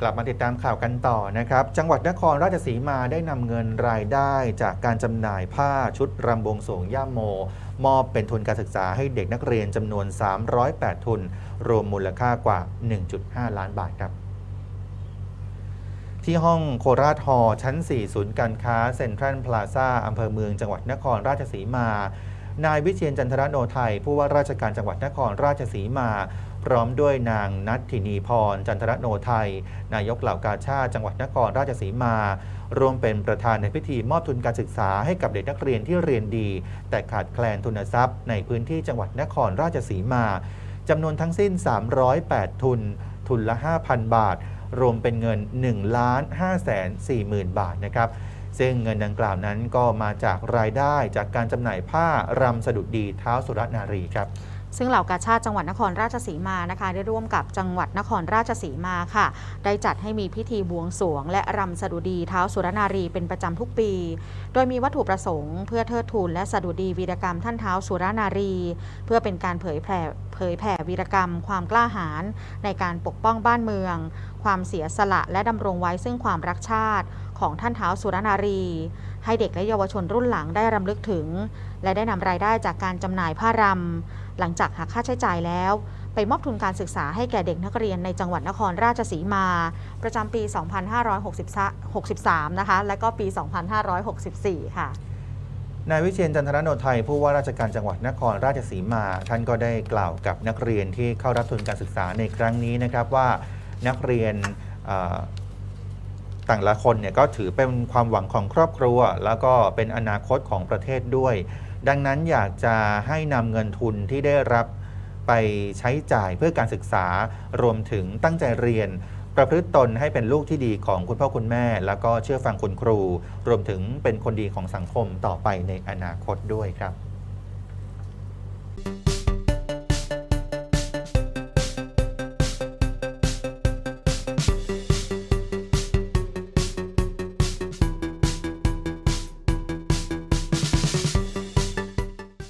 กลับมาติดตามข่าวกันต่อนะครับ จังหวัดนครราชสีมาได้นำเงินรายได้จากการจำหน่ายผ้าชุดรำบวงสวงย่าโม มอบเป็นทุนการศึกษาให้เด็กนักเรียนจำนวน 308 ทุน รวมมูลค่ากว่า 1.5 ล้านบาทครับ ที่ห้องโคราชฮอชั้น 4 ศูนย์การค้าเซ็นทรัลพลาซ่าอำเภอเมืองจังหวัดนครราชสีมา นายวิเชียนจันทรโนไทย ผู้ว่าราชการจังหวัดนครราชสีมา พร้อมด้วยนางนัทธินีพร จันทรโนไทย นายกเหล่ากาชาติจังหวัดนครราชสีมา ร่วมเป็นประธานในพิธีมอบทุนการศึกษาให้กับเด็กนักเรียนที่เรียนดี แต่ขาดแคลนทุนทรัพย์ ในพื้นที่จังหวัดนครราชสีมาจำนวนทั้งสิ้น 308 ทุน ทุนละ 5,000 บาท รวมเป็นเงิน1ล้าน5แสน4หมื่นบาทนะครับ ซึ่งเงินดังกล่าวนั้นก็มาจากรายได้จากการจำหน่ายผ้ารำสะดุดดีเท้าสุรนารีครับซึ่งเหล่ากาชาติจังหวัดนครราชสีมานะคะ ได้ร่วมกับจังหวัดนครราชสีมาค่ะ ได้จัดให้มีพิธีบวงสรวง และรำสดุดีเท้าสุรนารีเป็นประจำทุกปี โดยมีวัตถุประสงค์เพื่อเทิดทูนและสดุดีวีรกรรมท่านเท้าสุรนารี เพื่อเป็นการเผยแผ่เผยแผ่วีรกรรม ความกล้าหาญในการปกป้องบ้านเมือง ความเสียสละและดำรงไว้ซึ่งความรักชาติ ของท่านเท้าสุรนารี ให้เด็กและเยาวชนรุ่นหลังได้รำลึกถึง และได้นำรายได้จากการจำหน่ายผ้ารำ หลังจากหักค่าใช้จ่ายแล้ว ไปมอบทุนการศึกษาให้แก่เด็กนักเรียนในจังหวัดนครราชสีมา ประจำปี 2563 นะคะ และก็ปี 2564 ค่ะนายวิเชียนจันทรโนไทยผู้ว่าราชการจังหวัดนครราชสีมา ท่านก็ได้กล่าวกับนักเรียนที่เข้ารับทุนการศึกษาในครั้งนี้นะครับว่านักเรียน แต่ละคนเนี่ยก็ถือเป็นความหวังของครอบครัว แล้วก็เป็นอนาคตของประเทศด้วย ดังนั้นอยากจะให้นำเงินทุนที่ได้รับไปใช้จ่ายเพื่อการศึกษารวมถึงตั้งใจเรียน ประพฤติตนให้เป็นลูกที่ดีของคุณพ่อคุณแม่ แล้วก็เชื่อฟังคุณครู รวมถึงเป็นคนดีของสังคมต่อไปในอนาคตด้วยครับ